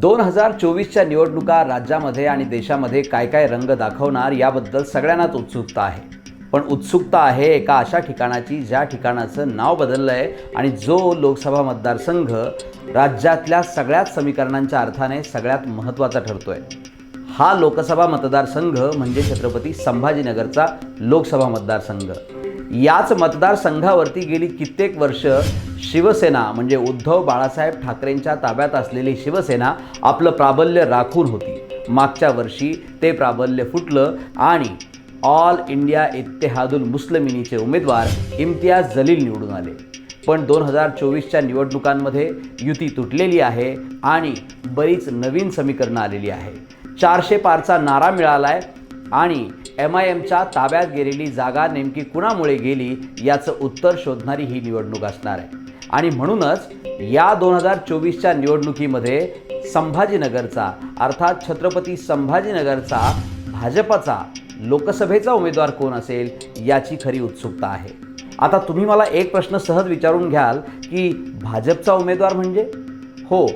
दोन हजार चोवीसच्या निवडणुका राज्यामध्ये आणि देशामध्ये काय काय रंग दाखवणार याबद्दल सगळ्यांनाच उत्सुकता आहे. पण उत्सुकता आहे एका अशा ठिकाणाची ज्या ठिकाणाचं नाव बदललं आहे आणि जो लोकसभा मतदारसंघ राज्यातल्या सगळ्याच समीकरणांच्या अर्थाने सगळ्यात महत्त्वाचा ठरतो आहे हा लोकसभा मतदारसंघ म्हणजे छत्रपती संभाजीनगरचा लोकसभा मतदारसंघ. याच मतदारसंघावरती गेली कित्येक वर्ष शिवसेना म्हणजे उद्धव बाळासाहेब ठाकरेंच्या ताब्यात असलेली शिवसेना आपलं प्राबल्य राखून होती. मागच्या वर्षी ते प्राबल्य फुटलं आणि ऑल इंडिया इत्तेहादुल मुस्लिमिनीचे उमेदवार इम्तियाज जलील निवडून आले. पण दोन हजार चोवीसच्या निवडणुकांमध्ये युती तुटलेली आहे आणि बरीच नवीन समीकरणं आलेली आहे. चारशे पारचा नारा मिळाला आहे आणि एम आय एमच्या ताब्यात गेलेली जागा नेमकी कुणामुळे गेली याचं उत्तर शोधणारी ही निवडणूक असणार आहे. आणि म्हणूनच या दोन हजार चोवीसच्या निवडणुकीमध्ये संभाजीनगरचा अर्थात छत्रपती संभाजीनगरचा भाजपाचा लोकसभेचा उमेदवार कोण असेल याची खरी उत्सुकता आहे. आता तुम्ही मला एक प्रश्न सहज विचारून घ्याल की भाजपचा उमेदवार म्हणजे? हो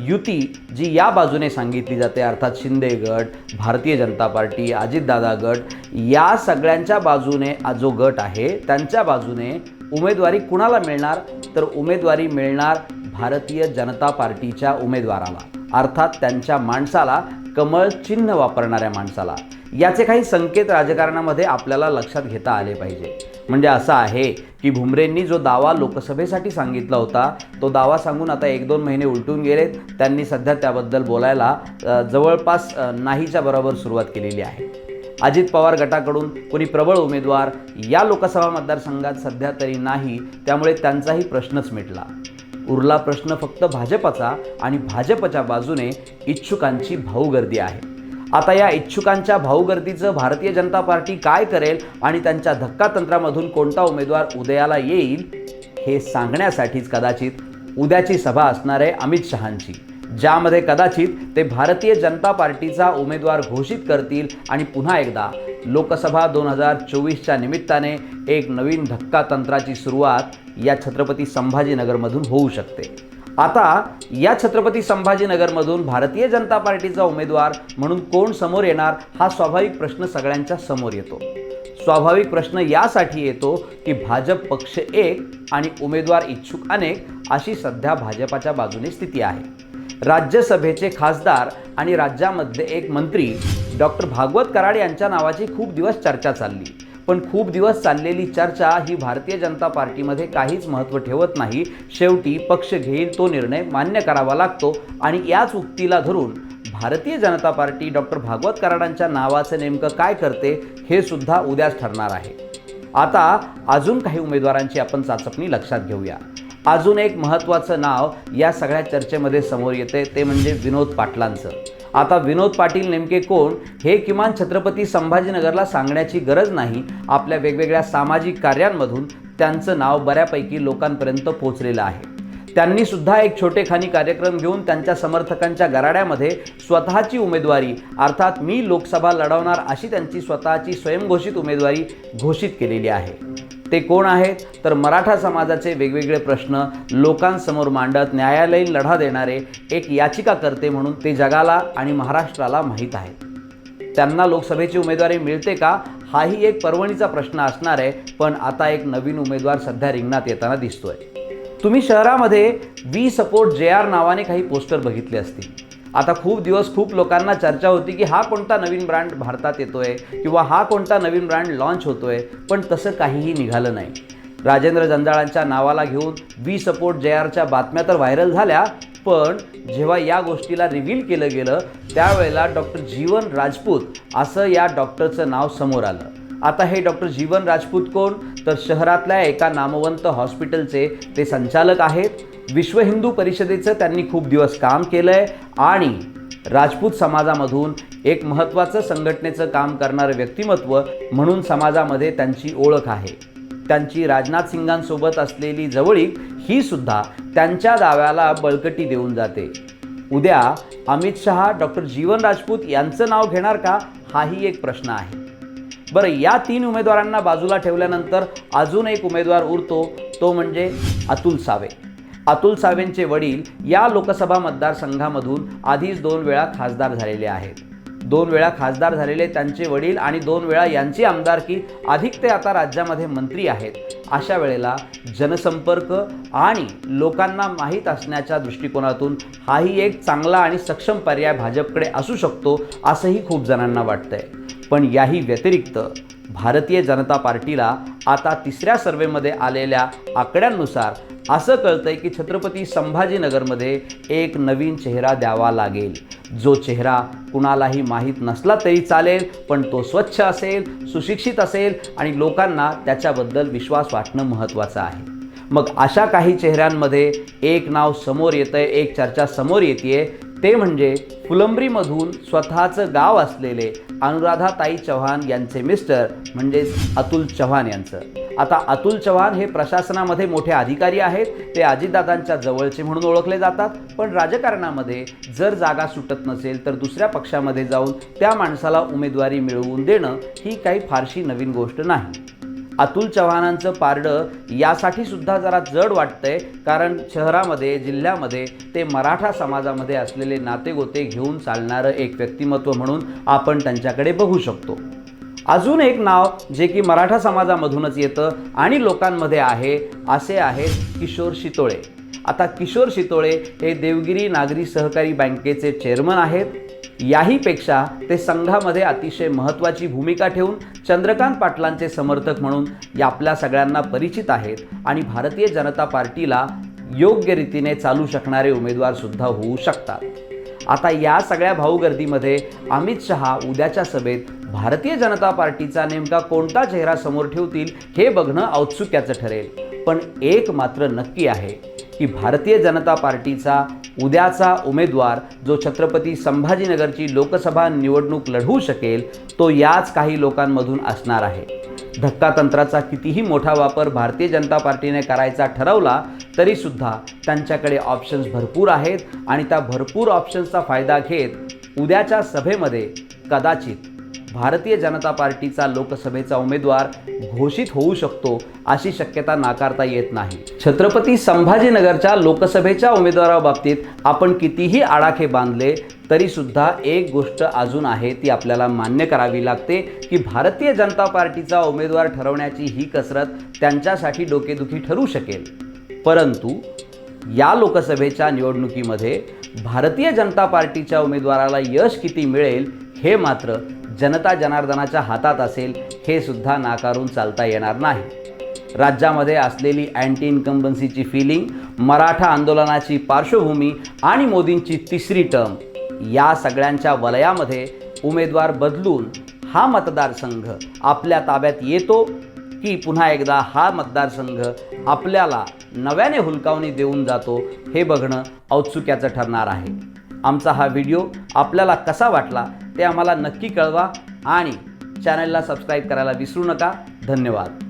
युती जी या बाजूने सांगितली जाते अर्थात शिंदे गट भारतीय जनता पार्टी अजितदादा गट या सगळ्यांच्या बाजूने जो गट आहे त्यांच्या बाजूने उमेदवारी कुणाला मिळणार? तर उमेदवारी मिळणार भारतीय जनता पार्टीच्या उमेदवाराला. अर्थात त्यांच्या माणसाला कमळ चिन्ह वापरणाऱ्या माणसाला. याचे काही संकेत राजकारणामध्ये आपल्याला लक्षात घेता आले पाहिजे. म्हणजे असं आहे की भुमरेंनी जो दावा लोकसभेसाठी सांगितला होता तो दावा सांगून आता एक दोन महिने उलटून गेलेत. त्यांनी सध्या त्याबद्दल बोलायला जवळपास नाहीच्या बरोबर सुरुवात केलेली आहे. अजित पवार गटाकडून कोणी प्रबळ उमेदवार या लोकसभा मतदारसंघात सध्या तरी नाही त्यामुळे त्यांचाही प्रश्नच मिटला. उरला प्रश्न फक्त भाजपचा आणि भाजपच्या बाजूने इच्छुकांची भाऊगर्दी आहे. आता या इच्छुकांच्या भाऊगर्दीचं भारतीय जनता पार्टी काय करेल आणि त्यांच्या धक्कातंत्रामधून कोणता उमेदवार उदयाला येईल हे सांगण्यासाठीच कदाचित उद्याची सभा असणार आहे अमित शहांची ज्यामध्ये कदाचित ते भारतीय जनता पार्टीचा उमेदवार घोषित करतील आणि पुन्हा एकदा लोकसभा दोन हजार चोवीसच्या निमित्ताने एक नवीन धक्का तंत्राची सुरुवात या छत्रपती संभाजीनगरमधून होऊ शकते. आता या छत्रपती संभाजीनगरमधून भारतीय जनता पार्टीचा उमेदवार म्हणून कोण समोर येणार हा स्वाभाविक प्रश्न सगळ्यांच्या समोर येतो. स्वाभाविक प्रश्न यासाठी येतो की भाजप पक्ष एक आणि उमेदवार इच्छुक अनेक अशी सध्या भाजपाच्या बाजूने स्थिती आहे. राज्यसभेचे खासदार आणि राज्यामध्ये एक मंत्री डॉक्टर भागवत कराड यांच्या नावाची खूप दिवस चर्चा चालली. पण खूप दिवस चाललेली चर्चा ही भारतीय जनता पार्टीमध्ये काहीच महत्त्व ठेवत नाही. शेवटी पक्ष घेईल तो निर्णय मान्य करावा लागतो. आणि याच उक्तीला धरून भारतीय जनता पार्टी डॉक्टर भागवत कराडांच्या नावाचं नेमकं काय करते हे सुद्धा उद्याच ठरणार आहे. आता अजून काही उमेदवारांची आपण चाचपणी लक्षात घेऊया. अजून एक महत्त्वाचं नाव या सगळ्या चर्चेमध्ये समोर येते ते म्हणजे विनोद पाटलांचं. आता विनोद पाटील नेमके कोण हे किमान छत्रपती संभाजीनगरला सांगण्याची गरज नाही. आपल्या वेगवेगळ्या सामाजिक कार्यांमधून त्यांचं नाव बऱ्यापैकी लोकांपर्यंत पोचलेलं आहे. त्यांनी सुद्धा एक छोटेखानी कार्यक्रम घेऊन त्यांच्या समर्थकांच्या गराड्यामध्ये स्वतःची उमेदवारी अर्थात मी लोकसभा लढवणार अशी त्यांची स्वतःची स्वयंघोषित उमेदवारी घोषित केलेली आहे. ते कोण आहेत तर मराठा समाजाचे वेगवेगळे प्रश्न लोकांसमोर मांडत न्यायालयीन लढा देणारे एक याचिकाकर्ते म्हणून ते जगाला आणि महाराष्ट्राला माहीत आहेत. त्यांना लोकसभेची उमेदवारी मिळते का? हाही एक पर्वणीचा प्रश्न असणार आहे पण आता एक नवीन उमेदवार सध्या रिंगणात येताना दिसतोय. तुम्ही शहरामध्ये वी सपोर्ट जे आर नावाने काही पोस्टर बघितले असतील. आता खूप दिवस खूप लोकांना चर्चा होती की हा कोणता नवीन ब्रँड भारतात येतो आहे किंवा हा कोणता नवीन ब्रँड लॉन्च आहे पण तसं काहीही निघालं नाही. राजेंद्र जंजाळांच्या नावाला घेऊन वी सपोर्ट जे आरच्या बातम्या तर व्हायरल झाल्या पण जेव्हा या गोष्टीला रिव्हील केलं गेलं त्यावेळेला डॉक्टर जीवन राजपूत असं या डॉक्टरचं नाव समोर आलं. आता हे डॉक्टर जीवन राजपूत कोण? तर शहरातल्या एका नामवंत हॉस्पिटलचे ते संचालक आहेत. विश्व हिंदू परिषदेचं त्यांनी खूप दिवस काम केलं आहे आणि राजपूत समाजामधून एक महत्त्वाचं संघटनेचं काम करणारं व्यक्तिमत्व म्हणून समाजामध्ये त्यांची ओळख आहे. त्यांची राजनाथ सिंगांसोबत असलेली जवळीक ही सुद्धा त्यांच्या दाव्याला बळकटी देऊन जाते. उद्या अमित शहा डॉक्टर जीवन राजपूत यांचं नाव घेणार का? हाही एक प्रश्न आहे. बरं या तीन उमेदवारांना बाजूला ठेवल्यानंतर अजून एक उमेदवार उरतो तो म्हणजे अतुल सावे. अतुल सावेंचे वडील या लोकसभा मतदारसंघामधून आधीच दोन वेळा खासदार झालेले आहेत. दोन वेळा खासदार झालेले त्यांचे वडील आणि दोन वेळा यांची आमदारकी अधिक ते आता राज्यामध्ये मंत्री आहेत. अशा वेळेला जनसंपर्क आणि लोकांना माहीत असण्याच्या दृष्टिकोनातून हाही एक चांगला आणि सक्षम पर्याय भाजपकडे असू शकतो असंही खूप जणांना वाटतंय. पण याही व्यतिरिक्त भारतीय जनता पार्टीला आता तिसऱ्या सर्वेमध्ये आलेल्या आकड्यांनुसार असं कळतंय की छत्रपती संभाजीनगरमध्ये एक नवीन चेहरा द्यावा लागेल. जो चेहरा कुणालाही माहीत नसला तरी चालेल पण तो स्वच्छ असेल सुशिक्षित असेल आणि लोकांना त्याच्याबद्दल विश्वास वाटणं महत्त्वाचं आहे. मग अशा काही चेहऱ्यांमध्ये एक नाव समोर येतं आहे एक चर्चा समोर येते ते म्हणजे फुलंब्रीमधून स्वतःचं गाव असलेले अनुराधाताई चव्हाण यांचे मिस्टर म्हणजेच अतुल चव्हाण यांचं. आता अतुल चव्हाण हे प्रशासनामध्ये मोठे अधिकारी आहेत. ते अजितदादांच्या जवळचे म्हणून ओळखले जातात. पण राजकारणामध्ये जर जागा सुटत नसेल तर दुसऱ्या पक्षामध्ये जाऊन त्या माणसाला उमेदवारी मिळवून देणं ही काही फारशी नवीन गोष्ट नाही. अतुल चव्हाणांचं पारडं यासाठी सुद्धा जरा जड वाटतंय. कारण शहरामध्ये जिल्ह्यामध्ये ते मराठा समाजामध्ये असलेले नातेगोते घेऊन चालणारं एक व्यक्तिमत्व म्हणून आपण त्यांच्याकडे बघू शकतो. अजून एक नाव जे की मराठा समाजामधूनच येतं आणि लोकांमध्ये आहे असे आहेत किशोर शितोळे. आता किशोर शितोळे हे देवगिरी नागरी सहकारी बँकेचे चेअरमन आहेत. याहीपेक्षा ते संघामध्ये अतिशय महत्त्वाची भूमिका ठेवून चंद्रकांत पाटलांचे समर्थक म्हणून या आपल्या सगळ्यांना परिचित आहेत आणि भारतीय जनता पार्टीला योग्य रीतीने चालू शकणारे उमेदवारसुद्धा होऊ शकतात. आता या सगळ्या भाऊगर्दीमध्ये अमित शहा उद्याच्या सभेत भारतीय जनता पार्टीचा नेमका कोणता चेहरा समोर ठेवतील हे बघणं औत्सुक्याचं ठरेल. पण एक मात्र नक्की आहे की भारतीय जनता पार्टीचा उद्याचा उमेदवार जो छत्रपती संभाजीनगरची लोकसभा निवडणूक लढवू शकेल तो याच काही लोकांमधून असणार आहे. धक्कातंत्राचा कितीही मोठा वापर भारतीय जनता पार्टीने करायचा ठरवला तरीसुद्धा त्यांच्याकडे ऑप्शन्स भरपूर आहेत आणि त्या भरपूर ऑप्शन्सचा फायदा घेत उद्याच्या सभेमध्ये कदाचित भारतीय जनता पार्टीचा लोकसभेचा उमेदवार घोषित होऊ शकतो अशी शक्यता नाकारता येत नाही. छत्रपती संभाजीनगरच्या लोकसभेच्या उमेदवाराबाबतीत आपण कितीही आडाखे बांधले तरी सुद्धा एक गोष्ट अजून आहे ती आपल्याला मान्य करावी लागते की भारतीय जनता पार्टीचा उमेदवार ठरवण्याची ही कसरत त्यांच्यासाठी डोकेदुखी ठरू शकेल. परंतु या लोकसभेच्या निवडणुकीमध्ये भारतीय जनता पार्टीच्या उमेदवाराला यश किती मिळेल हे मात्र जनता जनार्दनाच्या हातात असेल हे सुद्धा नाकारून चालता येणार नाही. राज्यामध्ये असलेली अँटी इन्कम्बन्सीची फिलिंग मराठा आंदोलनाची पार्श्वभूमी आणि मोदींची तिसरी टर्म या सगळ्यांच्या वलयामध्ये उमेदवार बदलून हा मतदारसंघ आपल्या ताब्यात येतो की पुन्हा एकदा हा मतदारसंघ आपल्याला नव्याने हुलकावणी देऊन जातो हे बघणं औत्सुक्याचं ठरणार आहे. आमचा हा व्हिडिओ आपल्याला कसा वाटला ते आम्हाला नक्की कळवा आणि चॅनलला सबस्क्राईब करायला विसरू नका. धन्यवाद.